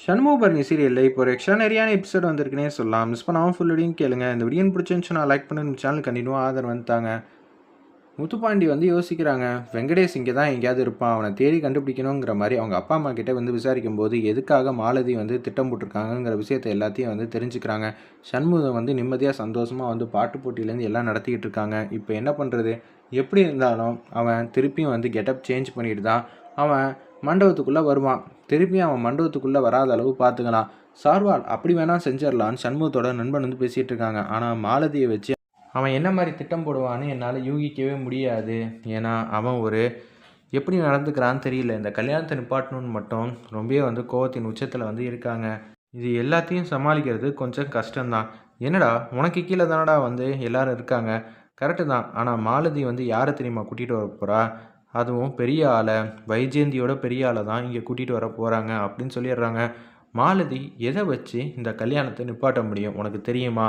சண்முகபரணி சீரியலில் இப்போ ஒரு எக்ஸ்ட்ரானரியான எபிசோட் வந்திருக்குனே சொல்லலாம். மிஸ் பண்ணாமல் ஃபுல் வீடியும் கேளுங்க. இந்த வீடியோ பிடிச்சிருந்துச்சுன்னா லைக் பண்ணி சேனல் கண்டினியூவாக ஆதரவு வந்துட்டாங்க. முத்துப்பாண்டி வந்து யோசிக்கிறாங்க. வெங்கடேஷ் இங்கே தான் எங்கேயாவது இருப்பான். அவனை தேடி கண்டுபிடிக்கணுங்கிற மாதிரி அவங்க அப்பா அம்மா கிட்டே வந்து விசாரிக்கும் போது எதுக்காக மாலதி வந்து திட்டம் போட்டிருக்காங்கங்கிற விஷயத்தை எல்லாத்தையும் வந்து தெரிஞ்சுக்கிறாங்க. சண்முகம் வந்து நிம்மதியாக சந்தோஷமாக வந்து பாட்டு போட்டியிலேருந்து எல்லாம் நடத்திக்கிட்டு இருக்காங்க. இப்போ என்ன பண்ணுறது எப்படி இருந்தாலும் அவன் திருப்பியும் வந்து கெட்டப் சேஞ்ச் பண்ணிட்டு தான் அவன் மண்டபத்துக்குள்ளே வருவான். திருப்பியும் அவன் மண்டபத்துக்குள்ளே வராத அளவு பார்த்துக்கலாம். சார்வால் அப்படி வேணால் செஞ்சிடலான்னு சண்முகத்தோட நண்பன் வந்து பேசிகிட்டு இருக்காங்க. ஆனால் மாலதியை வச்சு அவன் என்ன மாதிரி திட்டம் போடுவான்னு என்னால் யூகிக்கவே முடியாது. ஏன்னா அவன் ஒரு எப்படி நடந்துக்கிறான்னு தெரியல. இந்த கல்யாணத்தை நிப்பாட்டணும்னு மட்டும் ரொம்பவே வந்து கோவத்தின் உச்சத்தில் வந்து இருக்காங்க. இது எல்லாத்தையும் சமாளிக்கிறது கொஞ்சம் கஷ்டம்தான். என்னடா உனக்கு கீழே தானடா வந்து எல்லாரும் இருக்காங்க. கரெக்டு தான் ஆனால் மாலதி வந்து யாரை தெரியுமா கூட்டிகிட்டு வர போகிறா அதுவும் பெரிய ஆளை வைஜெயந்தியோட பெரிய ஆளை தான் இங்கே கூட்டிகிட்டு வர போகிறாங்க அப்படின்னு சொல்லிடுறாங்க. மாலதி எதை வச்சு இந்த கல்யாணத்தை நிப்பாட்ட முடியும்? உனக்கு தெரியுமா?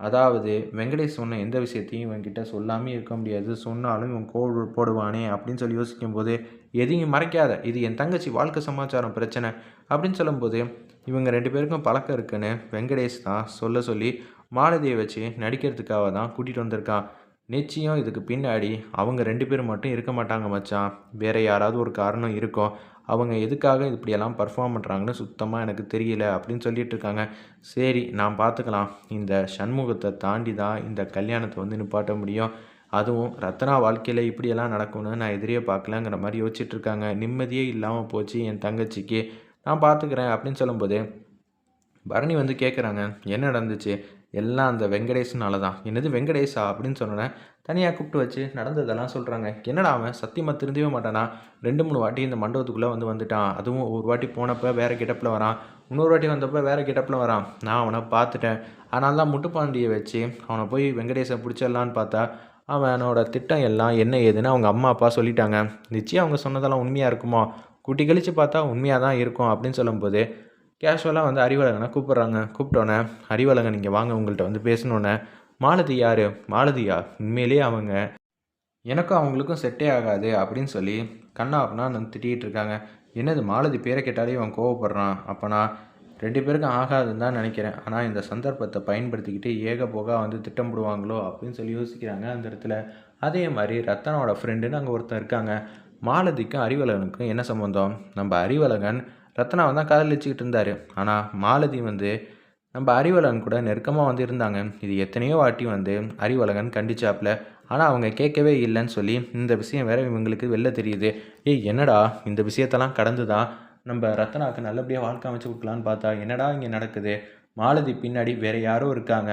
அதாவது வெங்கடேஷ் சொன்ன எந்த விஷயத்தையும் இவன்கிட்ட சொல்லாமல் இருக்க முடியாது. சொன்னாலும் இவன் கோடு போடுவானே அப்படின்னு சொல்லி யோசிக்கும்போது எதையும் மறைக்காத. இது என் தங்கச்சி வாழ்க்கை சமாச்சாரம் பிரச்சனை. அப்படின்னு சொல்லும்போது இவங்க ரெண்டு பேருக்கும் பழக்கம் இருக்குன்னு வெங்கடேஷ் தான் சொல்ல சொல்லி மாலதியை வச்சு நடிக்கிறதுக்காக தான் கூட்டிகிட்டு வந்திருக்கான். நிச்சயம் இதுக்கு பின்னாடி அவங்க ரெண்டு பேரும் மட்டும் இருக்க மாட்டாங்க மச்சான். வேறு யாராவது ஒரு காரணம் இருக்கும் அவங்க எதுக்காக இப்படியெல்லாம் பர்ஃபார்ம் பண்ணுறாங்கன்னு சுத்தமாக எனக்கு தெரியல அப்படின்னு சொல்லிட்டு இருக்காங்க. சரி நான் பார்த்துக்கலாம். இந்த சண்முகத்தை தாண்டி தான் இந்த கல்யாணத்தை வந்து நிப்பாட்ட முடியும். அதுவும் ரத்னா வாழ்க்கையில் இப்படியெல்லாம் நடக்கும்னு நான் எதிரியே பார்க்கலங்கிற மாதிரி யோசிச்சுட்டு இருக்காங்க. நிம்மதியே இல்லாமல் போச்சு என் தங்கச்சிக்கு. நான் பார்த்துக்கிறேன் அப்படின்னு சொல்லும்போது பரணி வந்து கேட்குறாங்க என்ன நடந்துச்சு? எல்லாம் அந்த வெங்கடேஷனால தான் என்னது வெங்கடேஷா அப்படின்னு சொன்னேன் தனியாக கூப்பிட்டு வச்சு நடந்ததெல்லாம் சொல்கிறாங்க என்னடா அவன் சத்தியமாக திருந்தவே மாட்டானா? ரெண்டு மூணு வாட்டி இந்த மண்டபத்துக்குள்ளே வந்து வந்துட்டான். அதுவும் ஒரு வாட்டி போனப்போ வேறு கெட்டப்பில் வரான். இன்னொரு வாட்டி வந்தப்போ வேறு கெட்டப்பில் வரான். நான் அவனை பார்த்துட்டேன். அதனால தான் முட்டுப்பாண்டியை வச்சு அவனை போய் வெங்கடேஷை பிடிச்சிடலான்னு பார்த்தா அவனோட திட்டம் எல்லாம் என்ன ஏதுன்னு அவங்க அம்மா அப்பா சொல்லிட்டாங்க. நிச்சயம் அவங்க சொன்னதெல்லாம் உண்மையாக இருக்குமா? குட்டி கழித்து பார்த்தா உண்மையாக தான் இருக்கும் அப்படின்னு சொல்லும்போது கேஷுவலாக வந்து அறிவழகனை கூப்பிட்றாங்க. கூப்பிட்டோன்னே அறிவழகன் நீங்கள் வாங்க உங்கள்கிட்ட வந்து பேசணுன்னே மாலதி யார்? மாலதியா உண்மையிலேயே அவங்க எனக்கும் அவங்களுக்கும் செட்டே ஆகாது அப்படின்னு சொல்லி கண்ணா அப்படின்னா நான் திட்டிகிட்டு இருக்காங்க. என்னது மாலதி பேரை கேட்டாலே அவன் கோவப்படுறான்? அப்போனா ரெண்டு பேருக்கும் ஆகாதுன்னு தான் நினைக்கிறேன். ஆனால் இந்த சந்தர்ப்பத்தை பயன்படுத்திக்கிட்டு ஏக போகா வந்து திட்டம் போடுவாங்களோ அப்படின்னு சொல்லி யோசிக்கிறாங்க அந்த இடத்துல. அதே மாதிரி ரத்தனோட ஃப்ரெண்டுன்னு அங்கே ஒருத்தன் இருக்காங்க. மாலதிக்கும் அறிவழகனுக்கும் என்ன சம்மந்தம் நம்ம அறிவழகன் ரத்னாவை தான் காதலிச்சுக்கிட்டு இருந்தார். ஆனால் மாலதி வந்து நம்ம அறிவழகன் கூட நெருக்கமாக வந்து இருந்தாங்க. இது எத்தனையோ வாட்டி வந்து அறிவழகன் கண்டிச்சாப்புல ஆனால் அவங்க கேட்கவே இல்லைன்னு சொல்லி இந்த விஷயம் வேற இவங்களுக்கு வெளில தெரியுது. ஏய் என்னடா இந்த விஷயத்தெல்லாம் கடந்து தான் நம்ம ரத்னாவுக்கு நல்லபடியாக வாழ்க்கை அமைச்சு கொடுக்கலான்னு பார்த்தா என்னடா இங்கே நடக்குது? மாலதி பின்னாடி வேற யாரோ இருக்காங்க.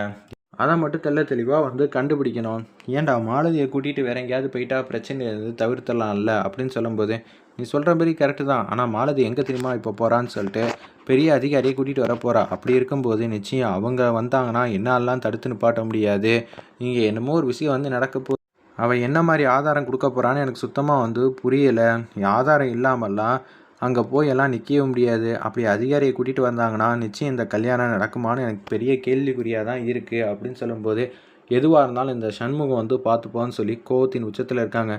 அதை மட்டும் தெல்ல தெளிவாக வந்து கண்டுபிடிக்கணும். ஏன்டா மாலதியை கூட்டிகிட்டு வேற எங்கேயாவது போயிட்டா பிரச்சனை எது? தவிர்த்தலாம்ல அப்படின்னு சொல்லும்போது நீ சொல்கிற மாதிரி கரெக்டு தான். ஆனால் மாலதி எங்கே தெரியுமா இப்போ போகிறான்னு சொல்லிட்டு பெரிய அதிகாரியை கூட்டிகிட்டு வர போகிறா அப்படி இருக்கும்போது நிச்சயம் அவங்க வந்தாங்கன்னா என்னாலாம் தடுத்து நிப்பாட்ட முடியாது. இங்கே என்னமோ ஒரு விஷயம் வந்து நடக்க போ அவள் என்ன மாதிரி ஆதாரம் கொடுக்க போகிறான்னு எனக்கு சுத்தமாக வந்து புரியலை. ஆதாரம் இல்லாமல்லாம் அங்கே போய் எல்லாம் நிற்கவே முடியாது. அப்படி அதிகாரியை கூட்டிகிட்டு வந்தாங்கன்னா நிச்சயம் இந்த கல்யாணம் நடக்குமான்னு எனக்கு பெரிய கேள்விக்குறியாக தான் இருக்குது அப்படின்னு சொல்லும்போது எதுவாக இருந்தாலும் இந்த சண்முகம் வந்து பார்த்துப்போன்னு சொல்லி கோவத்தின் உச்சத்தில் இருக்காங்க.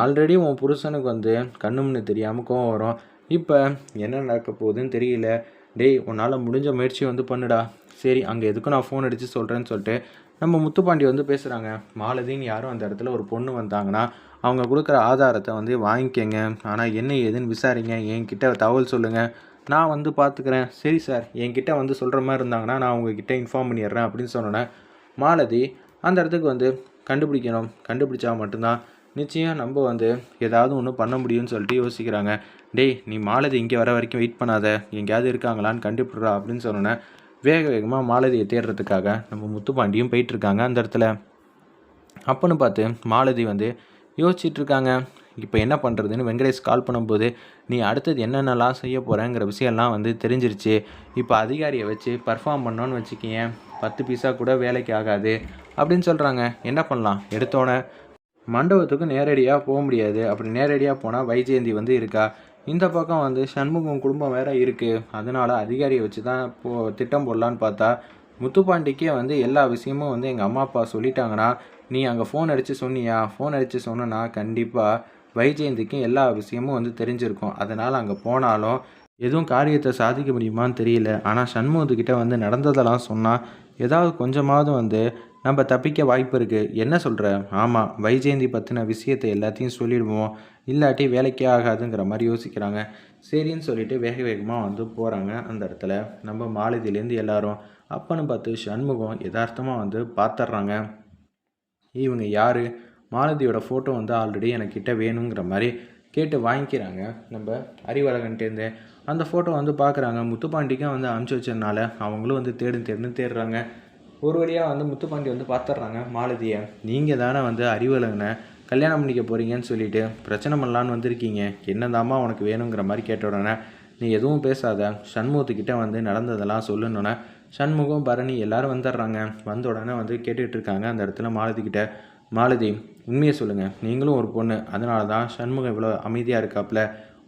ஆல்ரெடி உன் புருஷனுக்கு வந்து கண்ணும்னு தெரியாமல் கோவம் வரும். இப்போ என்ன நடக்க போகுதுன்னு தெரியல. டேய் உன்னால் முடிஞ்ச முயற்சி வந்து பண்ணுடா. சரி அங்கே எதுக்கும் நான் ஃபோன் அடித்து சொல்கிறேன்னு சொல்லிட்டு நம்ம முத்துப்பாண்டி வந்து பேசுகிறாங்க மாலதின்னு யாரும் அந்த இடத்துல ஒரு பொண்ணு வந்தாங்கன்னா அவங்க கொடுக்குற ஆதாரத்தை வந்து வாங்கிக்கங்க. ஆனால் என்ன ஏதுன்னு விசாரிங்க என்கிட்ட தகவல் சொல்லுங்கள் நான் வந்து பார்த்துக்கிறேன் சரி சார் என்கிட்ட வந்து சொல்கிற மாதிரி இருந்தாங்கன்னா நான் உங்ககிட்ட இன்ஃபார்ம் பண்ணிடுறேன் அப்படின்னு சொன்னோன்னே மாலதி அந்த இடத்துக்கு வந்து கண்டுபிடிக்கணும். கண்டுபிடிச்சா மட்டும்தான். நிச்சயம் நம்ம வந்து ஏதாவது ஒன்று பண்ண முடியும்னு சொல்லிட்டு யோசிக்கிறாங்க. டேய் நீ மாலதி இங்கே வர வரைக்கும் வெயிட் பண்ணாத. எங்கேயாவது இருக்காங்களான்னு கண்டுபிடுறா அப்படின்னு சொன்னோன்னே வேக வேகமாக மாலதியை தேடுறதுக்காக நம்ம முத்துப்பாண்டியும் போயிட்டுருக்காங்க அந்த இடத்துல. அப்போன்னு பார்த்து மாலதி வந்து யோசிச்சுட்டு இருக்காங்க. இப்போ என்ன பண்ணுறதுன்னு வெங்கடேஷ் கால் பண்ணும்போது நீ அடுத்தது என்னென்னலாம் செய்ய போகிறேங்கிற விஷயம்லாம் வந்து தெரிஞ்சிருச்சு. இப்போ அதிகாரியை வச்சு பர்ஃபார்ம் பண்ணோன்னு வச்சுக்கிங்க பத்து பீஸாக கூட வேலைக்கு ஆகாது. அப்படின்னு சொல்கிறாங்க என்ன பண்ணலாம்? எடுத்தோன்னே மண்டபத்துக்கு நேரடியாக போக முடியாது. அப்படி நேரடியாக போனால் வைஜெயந்தி வந்து இருக்கா? இந்த பக்கம் வந்து சண்முகம் குடும்பம் வேற இருக்குது அதனால அதிகாரியை வச்சு தான் போ திட்டம் போடலான்னு பார்த்தா முத்துப்பாண்டிக்கே வந்து எல்லா விஷயமும் வந்து எங்கள் அம்மா அப்பா சொல்லிட்டாங்கன்னா நீ அங்கே ஃபோன் அடித்து சொன்னியா? ஃபோன் அடித்து சொன்னனா கண்டிப்பாக வைஜெயந்திக்கும் எல்லா விஷயமும் வந்து தெரிஞ்சிருக்கும். அதனால் அங்கே போனாலும் எதுவும் காரியத்தை சாதிக்க முடியுமான்னு தெரியல. ஆனால் சண்முகத்துக்கிட்ட வந்து நடந்ததெல்லாம் சொன்னால் ஏதாவது கொஞ்சமாவது வந்து நம்ம தப்பிக்க வாய்ப்பு இருக்குது என்ன சொல்கிற ஆமாம் வைஜெயந்தி பற்றின விஷயத்தை எல்லாத்தையும் சொல்லிடுவோம். இல்லாட்டி வேலைக்கே ஆகாதுங்கிற மாதிரி யோசிக்கிறாங்க. சரின்னு சொல்லிட்டு வேக வேகமாக வந்து போகிறாங்க அந்த இடத்துல. நம்ம மாலதியிலேருந்து எல்லாரும் அப்பன்னு பார்த்து சண்முகம் யதார்த்தமாக வந்து பார்த்துட்றாங்க இவங்க யார்? மாலதியோட ஃபோட்டோ வந்து ஆல்ரெடி எனக்கிட்ட வேணுங்கிற மாதிரி கேட்டு வாங்கிக்கிறாங்க. நம்ம அறிவழகன்ட்டேருந்து அந்த ஃபோட்டோ வந்து பார்க்குறாங்க முத்துப்பாண்டிக்கும் வந்து அனுப்பிச்சி வச்சதுனால அவங்களும் வந்து தேடு தேடுன்னு தேடுறாங்க. ஒரு வழியாக வந்து முத்துப்பாண்டி வந்து பார்த்துட்றாங்க மாலதியை. நீங்கள் தானே வந்து அறிவழகனை கல்யாணம் பண்ணிக்க போகிறீங்கன்னு சொல்லிட்டு பிரச்சனை பண்ணலான்னு வந்திருக்கீங்க. என்னதாம்மா உனக்கு வேணுங்கிற மாதிரி கேட்ட உடனே நீ எதுவும் பேசாத. சண்முகத்துக்கிட்ட வந்து நடந்ததெல்லாம் சொல்லணுன்னே சண்முகம் பரணி எல்லாரும் வந்துடுறாங்க வந்த உடனே வந்து கேட்டுக்கிட்டு இருக்காங்க அந்த இடத்துல மாலதி கிட்ட. மாலதி உண்மையை சொல்லுங்கள் நீங்களும் ஒரு பொண்ணு. அதனால தான் சண்முகம் இவ்வளோ அமைதியாக இருக்காப்புல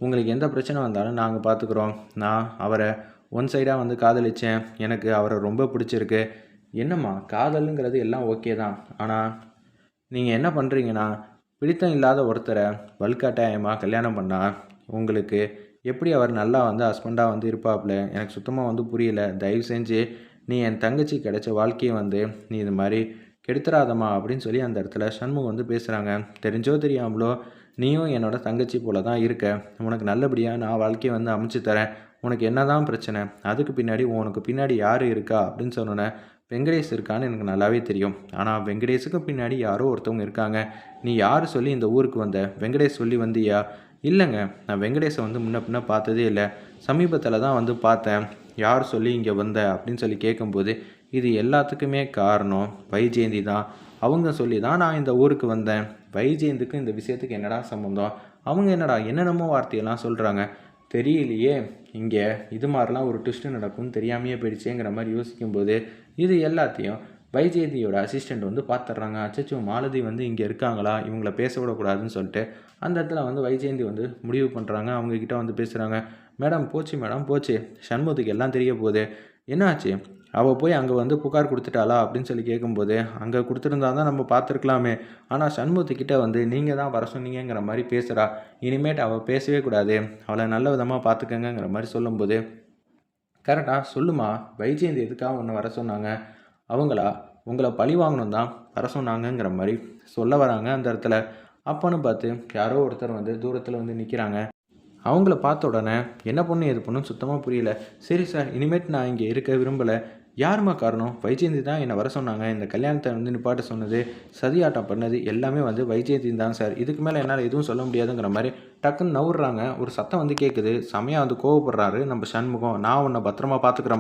உங்களுக்கு எந்த பிரச்சனை வந்தாலும் நாங்கள் பார்த்துக்குறோம் நான் அவரை ஒன் சைடாக வந்து காதலிச்சேன். எனக்கு அவரை ரொம்ப பிடிச்சிருக்கு. என்னம்மா காதலுங்கிறது எல்லாம் ஓகே தான். ஆனால் நீங்கள் என்ன பண்ணுறீங்கன்னா பிடித்தம் இல்லாத ஒருத்தரை வலுக்கட்டாயமாக கல்யாணம் பண்ணால் உங்களுக்கு எப்படி அவர் நல்லா வந்து ஹஸ்பண்டாக வந்து இருப்பாப்புல? எனக்கு சுத்தமாக வந்து புரியல. தயவு செஞ்சு நீ என் தங்கச்சி கிடைச்ச வாழ்க்கையை வந்து நீ இது மாதிரி கெடுத்துறாதம்மா அப்படின்னு சொல்லி அந்த இடத்துல சண்முகம் வந்து பேசுகிறாங்க தெரிஞ்சோ தெரியாமலோ நீயும் என்னோட தங்கச்சி போல தான் இருக்க. உனக்கு நல்லபடியாக நான் வாழ்க்கையை வந்து அமைச்சு தரேன். உனக்கு என்ன தான் பிரச்சனை? அதுக்கு பின்னாடி உனக்கு பின்னாடி யார் இருக்கா? அப்படின்னு சொன்னோன்னே வெங்கடேஷ் இருக்கான்னு எனக்கு நல்லாவே தெரியும். ஆனால் வெங்கடேஷுக்கு பின்னாடி யாரோ ஒருத்தவங்க இருக்காங்க. நீ யார் சொல்லி இந்த ஊருக்கு வந்த? வெங்கடேஷ் சொல்லி வந்தியா? இல்லைங்க. நான் வெங்கடேஷை வந்து முன்ன பின்ன பார்த்ததே இல்லை. சமீபத்தில் தான் வந்து பார்த்தேன். யார் சொல்லி இங்கே வந்த? அப்படின்னு சொல்லி கேட்கும்போது இது எல்லாத்துக்குமே காரணம். வைஜெயந்தி தான். அவங்க சொல்லி தான் நான் இந்த ஊருக்கு வந்தேன். வைஜெயந்திக்கு இந்த விஷயத்துக்கு என்னடா சம்மந்தம் அவங்க என்னடா என்னென்னமோ வார்த்தையெல்லாம் சொல்கிறாங்க தெரியலையே. இங்கே இது மாதிரிலாம் ஒரு ட்விஸ்ட்டு நடக்கும்னு தெரியாமையே போயிடுச்சேங்கிற மாதிரி யோசிக்கும்போது இது எல்லாத்தையும் வைஜெயந்தியோட அசிஸ்டண்ட் வந்து பார்த்துட்றாங்க அச்சச்சோ மாலதி வந்து இங்கே இருக்காங்களா? இவங்கள பேச விடக்கூடாதுன்னு சொல்லிட்டு அந்த இடத்துல வந்து வைஜெயந்தி வந்து முடிவு பண்ணுறாங்க அவங்கக்கிட்ட வந்து பேசுகிறாங்க மேடம் போச்சு மேடம் போச்சு. சண்முகத்துக்கு எல்லாம் தெரிய போகுது. என்னாச்சு? அவள் போய் அங்கே வந்து புகார் கொடுத்துட்டாளா அப்படின்னு சொல்லி கேட்கும்போது அங்கே கொடுத்துருந்தா தான் நம்ம பார்த்துருக்கலாமே. ஆனால் சண்முகத்துக்கிட்ட வந்து நீங்கள் தான் வர சொன்னீங்கிற மாதிரி பேசுகிறா இனிமேட்டு அவள் பேசவே கூடாது. அவளை நல்ல விதமாக பார்த்துக்கங்கிற மாதிரி சொல்லும்போது கரெக்டாக சொல்லுமா? வைஜெயந்தி எதுக்காக ஒன்று வர சொன்னாங்க? அவங்களா? உங்களை பழி வாங்கணும் தான் வர சொன்னாங்கங்கிற மாதிரி சொல்ல வராங்க அந்த இடத்துல. அப்பன்னு பார்த்து யாரோ ஒருத்தர் வந்து தூரத்தில் வந்து நிற்கிறாங்க அவங்கள பார்த்த உடனே என்ன பொண்ணு? எது பொண்ணும் சுத்தமாக புரியல. சரி சார் இனிமேட் நான் இங்கே இருக்க விரும்பலை. யாருமா காரணம்? வைஜெயந்தி தான் என்னை வர சொன்னாங்க. இந்த கல்யாணத்தை வந்து நிப்பாட்ட சொன்னது சதியாட்டம் பண்ணது எல்லாமே வந்து வைஜெயந்தி தான் சார். இதுக்கு மேலே என்னால் எதுவும் சொல்ல முடியாதுங்கிற மாதிரி டக்குன்னு நவுறாங்க ஒரு சத்தம் வந்து கேட்குது செமையாக வந்து கோவப்படுறாரு நம்ம சண்முகம். நான் உன்னை பத்திரமா பார்த்துக்கிறேம்மா